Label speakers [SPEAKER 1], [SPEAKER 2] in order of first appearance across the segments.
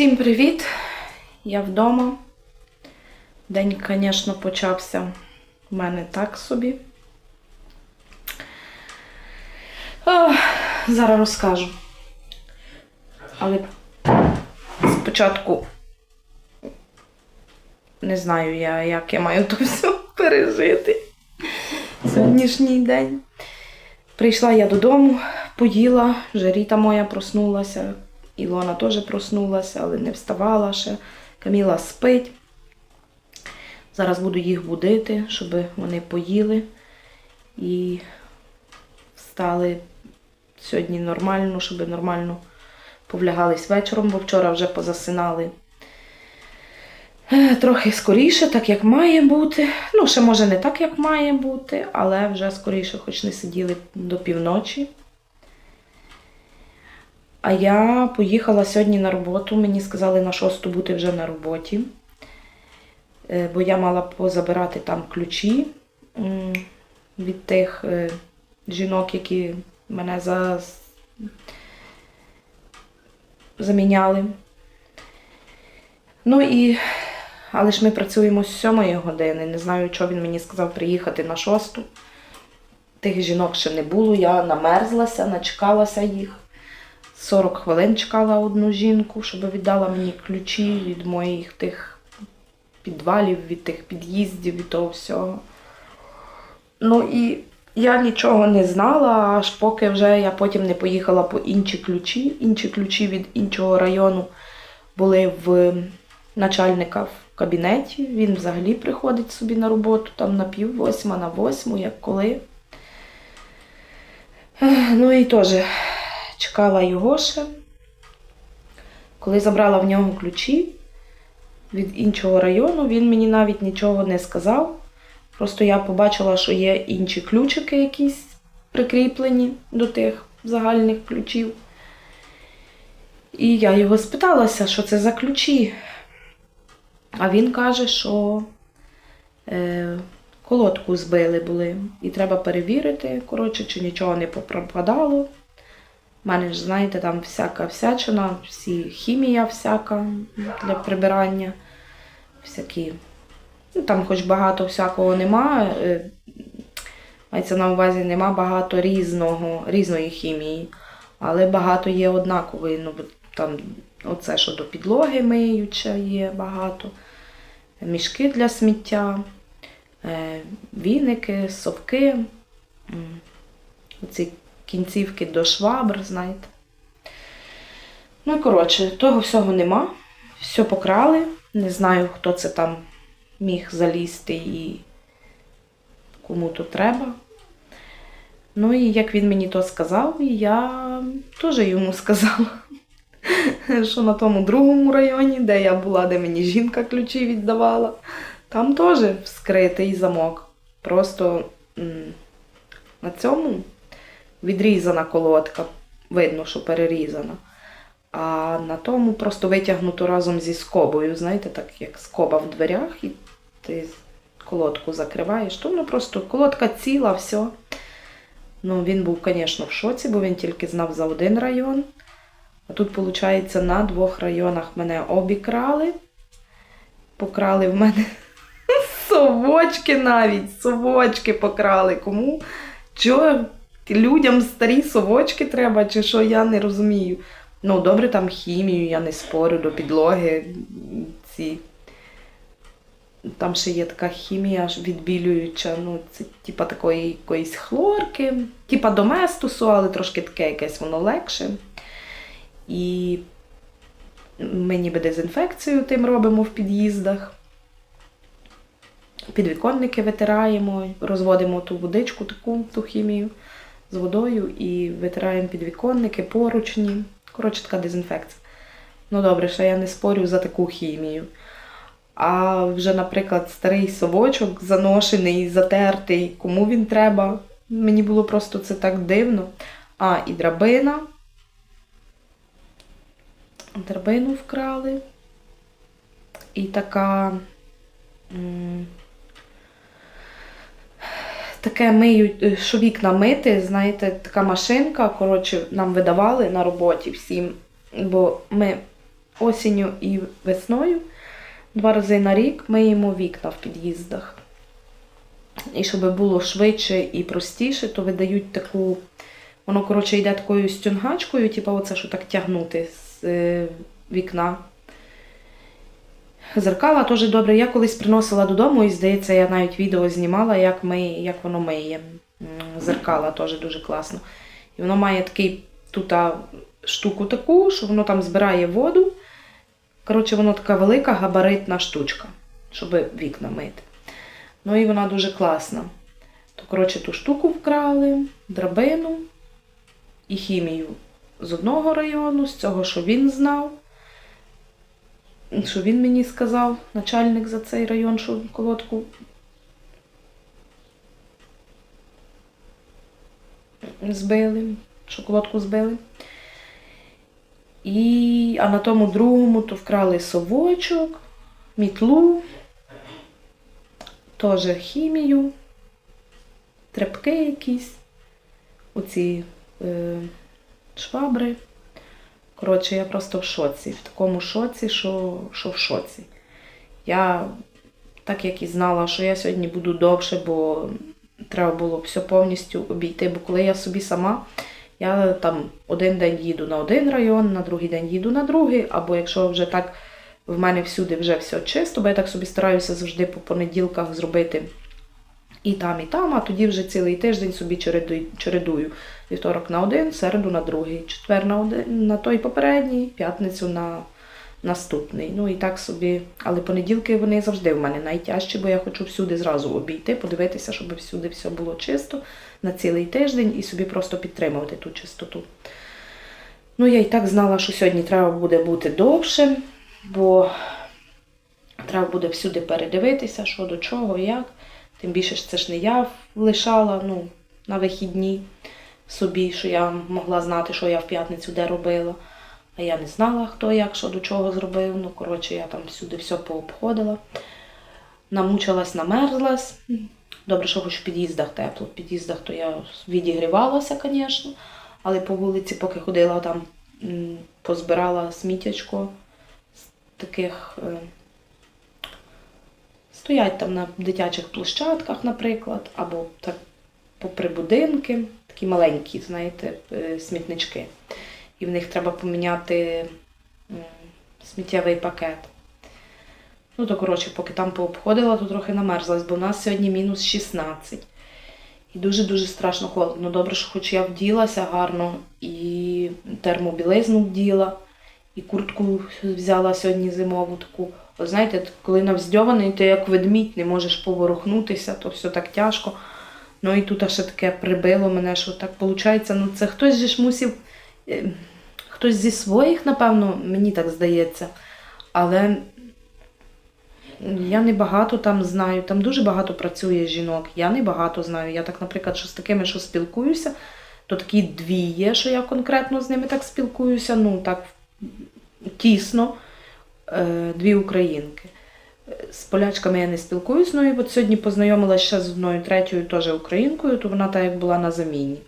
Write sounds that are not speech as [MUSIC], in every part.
[SPEAKER 1] Всім привіт! Я вдома. День, звісно, почався в мене так собі. Ох, зараз розкажу. Але спочатку не знаю я, як я маю то все пережити. Сьогоднішній день. Прийшла я додому, поїла, вже Ріта моя проснулася, Ілона теж проснулася, але не вставала ще. Каміла спить. Зараз буду їх будити, щоб вони поїли і встали сьогодні нормально, щоб нормально повлягались вечором, бо вчора вже позасинали е, трохи скоріше, так як має бути. Ну, ще може не так, як має бути, але вже скоріше, хоч не сиділи до півночі. А я поїхала сьогодні на роботу. Мені сказали на шосту бути вже на роботі. Е, Бо я мала позабирати там ключі від тих е, жінок, які мене за... заміняли. Ну і. Але ж ми працюємо з сьомої години. Не знаю, що він мені сказав приїхати на шосту. Тих жінок ще не було. Я намерзлася, начекалася їх. 40 хвилин чекала одну жінку, щоб віддала мені ключі від моїх тих підвалів, від тих під'їздів, від того всього. Ну і я нічого не знала, аж поки вже я потім не поїхала по інші ключі. Інші ключі від іншого району були в начальника в кабінеті. Він взагалі приходить собі на роботу там на пів восьма, на восьму, як коли. Ну і теж чекала його ще. Коли забрала в нього ключі від іншого району, він мені навіть нічого не сказав. Просто я побачила, що є інші ключики якісь прикріплені до тих загальних ключів. І я його спиталася, що це за ключі. А він каже, що е, колодку збили були. І треба перевірити, коротше, чи нічого не попропадало. У мене ж, знаєте, там всяка всячина, всі хімія всяка для прибирання, всякі. Ну, там хоч багато всякого нема. е, Мається на увазі нема багато різного, різної хімії, але багато є однакової. Ну, там оце, що до підлоги миюча є багато, мішки для сміття, е, віники, совки, оці кінцівки до швабр, знаєте. Ну, і коротше, того всього нема. Все покрали. Не знаю, хто це там міг залізти і кому то треба. Ну і як він мені то сказав, я теж йому [LAUGHS] сказала, що на тому другому районі, де я була, де мені жінка ключі віддавала, там теж вскритий замок. Просто на цьому відрізана колодка, видно, що перерізана. А на тому просто витягнуто разом зі скобою, знаєте, так як скоба в дверях, і ти колодку закриваєш, то просто колодка ціла, все. Ну, він був, звісно, в шоці, бо він тільки знав за один район. А тут, виходить, на двох районах мене обікрали. Покрали в мене [LAUGHS] совочки навіть, совочки покрали. Кому? Чого людям старі совочки треба, чи що, я не розумію. Ну, добре, там хімію, я не спорю до підлоги. Ці. Там ще є така хімія відбілююча, ну, це типа такої якоїсь хлорки, типа доместусу, але трошки таке якесь воно легше. І ми ніби дезінфекцію тим робимо в під'їздах. Підвіконники витираємо, розводимо ту водичку, таку ту хімію з водою і витираємо підвіконники, поручні. Коротше, така дезінфекція. Ну добре, що я не спорю за таку хімію. А вже, наприклад, старий совочок заношений, затертий, кому він треба. Мені було просто це так дивно. А, і драбина. Драбину вкрали. І така. Таке миють, що вікна мити, знаєте, така машинка, коротше, нам видавали на роботі всім, бо ми осінню і весною. Два рази на рік миємо вікна в під'їздах. І щоб було швидше і простіше, то видають таку. Воно, коротше, йде такою стюнгачкою, типу оце, що так тягнути з е, вікна. Зеркала теж добре. Я колись приносила додому, і здається, я навіть відео знімала, як, ми, як воно миє. Зеркала теж дуже класно. І воно має такий тут штуку таку, що воно там збирає воду. Коротше, воно така велика габаритна штучка, щоб вікна мити. Ну і вона дуже класна. То, коротше, ту штуку вкрали, драбину і хімію з одного району, з цього, що він знав, що він мені сказав, начальник за цей район, що колодку збили, що колодку збили. І, а на тому другому то вкрали совочок, мітлу, теж хімію, тряпки якісь, оці е, швабри. Коротше, я просто в шоці. В такому шоці, що, що в шоці. Я, так як і знала, що я сьогодні буду довше, бо треба було все повністю обійти. Бо коли я собі сама, я там один день їду на один район, на другий день їду на другий, або якщо вже так в мене всюди вже все чисто, бо я так собі стараюся завжди по понеділках зробити і там, і там, а тоді вже цілий тиждень собі чередую. Вівторок на один, середу на другий, четвер на один, на той попередній, п'ятницю на наступний. Ну і так собі. Але понеділки вони завжди в мене найтяжчі, бо я хочу всюди зразу обійти, подивитися, щоб всюди все було чисто на цілий тиждень і собі просто підтримувати ту чистоту. Ну, я і так знала, що сьогодні треба буде бути довше, бо треба буде всюди передивитися, що до чого, як. Тим більше ж це ж не я лишала ну, на вихідні собі, що я могла знати, що я в п'ятницю де робила. А я не знала, хто як, що до чого зробив. Ну, коротше, я там всюди все пообходила. Намучилась, намерзлась. Добре, що хоч в під'їздах тепло. В під'їздах то я відігрівалася, звісно. Але по вулиці, поки ходила, там позбирала сміттячко з таких. Стоять там на дитячих площадках, наприклад, або так попри будинки, такі маленькі, знаєте, е, смітнички. І в них треба поміняти сміттєвий пакет. Ну, то, коротше, поки там пообходила, то трохи намерзлась, бо в нас сьогодні мінус 16. І дуже-дуже страшно холодно. Добре, що хоч я вділася гарно, і термобілизну вділа, і куртку взяла сьогодні зимову таку. Знаєте, коли навздьований, ти як ведмідь, не можеш поворухнутися, то все так тяжко. Ну і тут ще таке прибило мене, що так виходить. Ну це хтось же ж мусив, е, хтось зі своїх, напевно, мені так здається. Але я не багато там знаю, там дуже багато працює жінок. Я не багато знаю. Я так, наприклад, що з такими, що спілкуюся, то такі дві є, що я конкретно з ними так спілкуюся, ну так тісно, дві українки. З полячками я не спілкуюсь, ну і от сьогодні познайомилася ще з одною третьою теж українкою, то вона так як була на заміні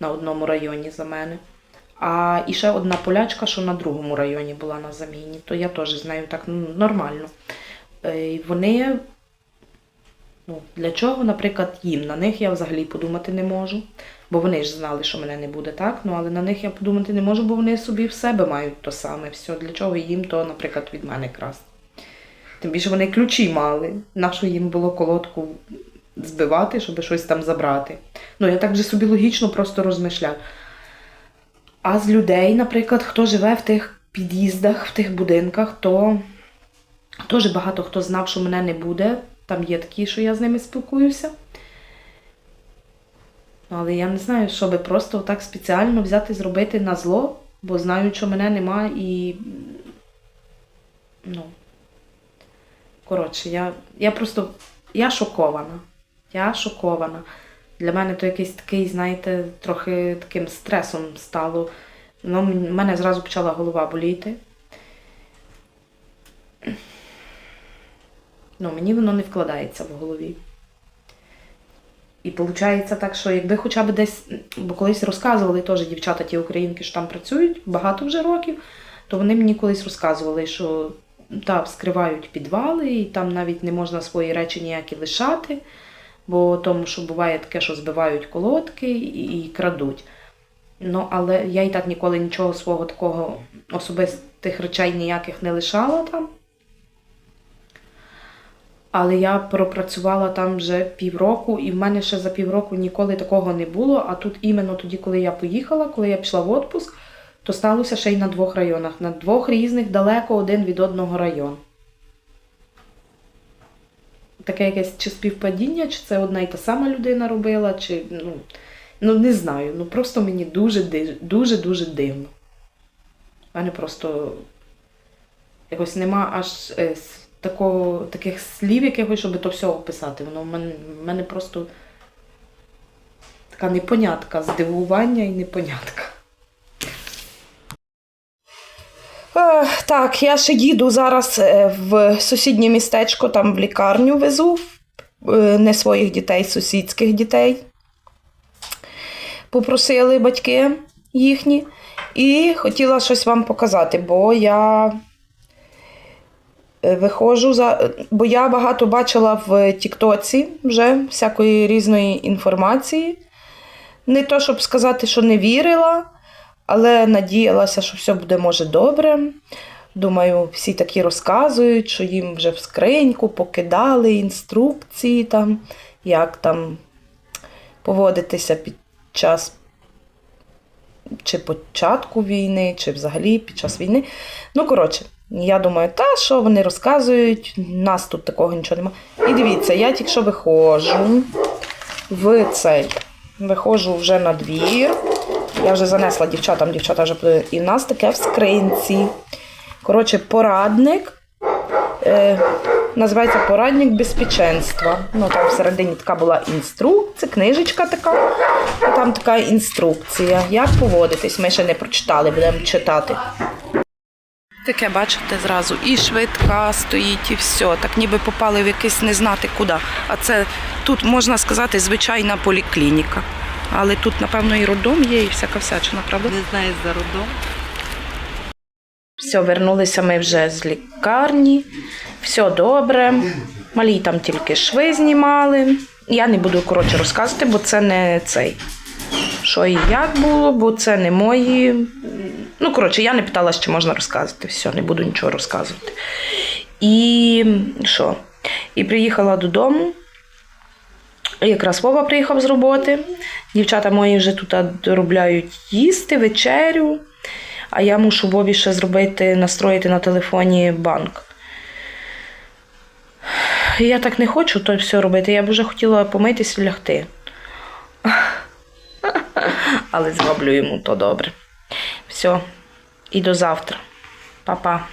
[SPEAKER 1] на одному районі за мене. А і ще одна полячка, що на другому районі була на заміні, то я теж з нею так ну, нормально. Е, і Вони, ну, для чого, наприклад, їм? На них я взагалі подумати не можу, бо вони ж знали, що мене не буде так. Ну, але на них я подумати не можу, бо вони собі в себе мають то саме. Все, для чого їм то, наприклад, від мене красти. Тим більше вони ключі мали. Нащо їм було колодку збивати, щоб щось там забрати. Ну, я так вже собі логічно просто розмишляю. А з людей, наприклад, хто живе в тих під'їздах, в тих будинках, то теж багато хто знав, що мене не буде. Там є такі, що я з ними спілкуюся. Але я не знаю, що би просто так спеціально взяти зробити на зло, бо знають, що мене нема і. Ну. Коротше, я, я просто я шокована. Я шокована. Для мене то якийсь такий, знаєте, трохи таким стресом стало. Ну, в мене зразу почала голова боліти. Ну, мені воно не вкладається в голові. І виходить так, що якби хоча б десь, бо колись розказували теж дівчата ті українки, що там працюють багато вже років, то вони мені колись розказували, що так, скривають підвали, і там навіть не можна свої речі ніякі лишати, бо тому, що буває таке, що збивають колодки і, і крадуть. Ну, але я і так ніколи нічого свого такого особистих речей ніяких не лишала там. Але я пропрацювала там вже півроку, і в мене ще за півроку ніколи такого не було. А тут іменно тоді, коли я поїхала, коли я пішла в відпуск, то сталося ще й на двох районах, на двох різних, далеко один від одного району. Таке якесь чи співпадіння, чи це одна і та сама людина робила, чи ну, ну не знаю. Ну просто мені дуже-дуже-дуже дивно. У мене просто якось нема аж е, такого, таких слів якихось, щоб то все описати. Воно в мене, в мене просто така непонятка, здивування і непонятка. Так, я ще їду зараз е, в сусіднє містечко, там в лікарню везу. Е, Не своїх дітей, сусідських дітей. Попросили батьки їхні. І хотіла щось вам показати, бо я е, виходжу за. Бо я багато бачила в Тіктоці вже всякої різної інформації. Не то, щоб сказати, що не вірила, але надіялася, що все буде може добре. Думаю, всі такі розказують, що їм вже в скриньку покидали інструкції, там, як там поводитися під час чи початку війни, чи взагалі під час війни. Ну, коротше, я думаю, та що вони розказують, нас тут такого нічого немає. І дивіться, я тільки що виходжу в цей. Виходжу вже на двір. Я вже занесла дівчатам, дівчата вже. І в нас таке в скринці. Коротше, порадник. Е, називається Порадник безпеченства. Ну, там всередині така була інструкція, книжечка така. І там така інструкція. Як поводитись? Ми ще не прочитали, будемо читати. Таке, бачите, зразу і швидка стоїть, і все. Так ніби попали в якийсь не знати куди. А це тут, можна сказати, звичайна поліклініка. Але тут, напевно, і роддом є, і всяка всячина, правда?
[SPEAKER 2] Не знаю за родом.
[SPEAKER 1] Все, вернулися ми вже з лікарні. Все добре. Малій там тільки шви знімали. Я не буду коротше розказувати, бо це не цей. Що і як було, бо це не мої. Ну, коротше, я не питала, чи можна розказувати. Все, не буду нічого розказувати. І що? І приїхала додому. Якраз Вова приїхав з роботи. Дівчата мої вже тут доробляють їсти, вечерю. А я мушу Вові ще зробити, настроїти на телефоні банк. Я так не хочу то все робити. Я б вже хотіла помитись і лягти. Але зроблю йому то добре. Все, і до завтра. Па-па.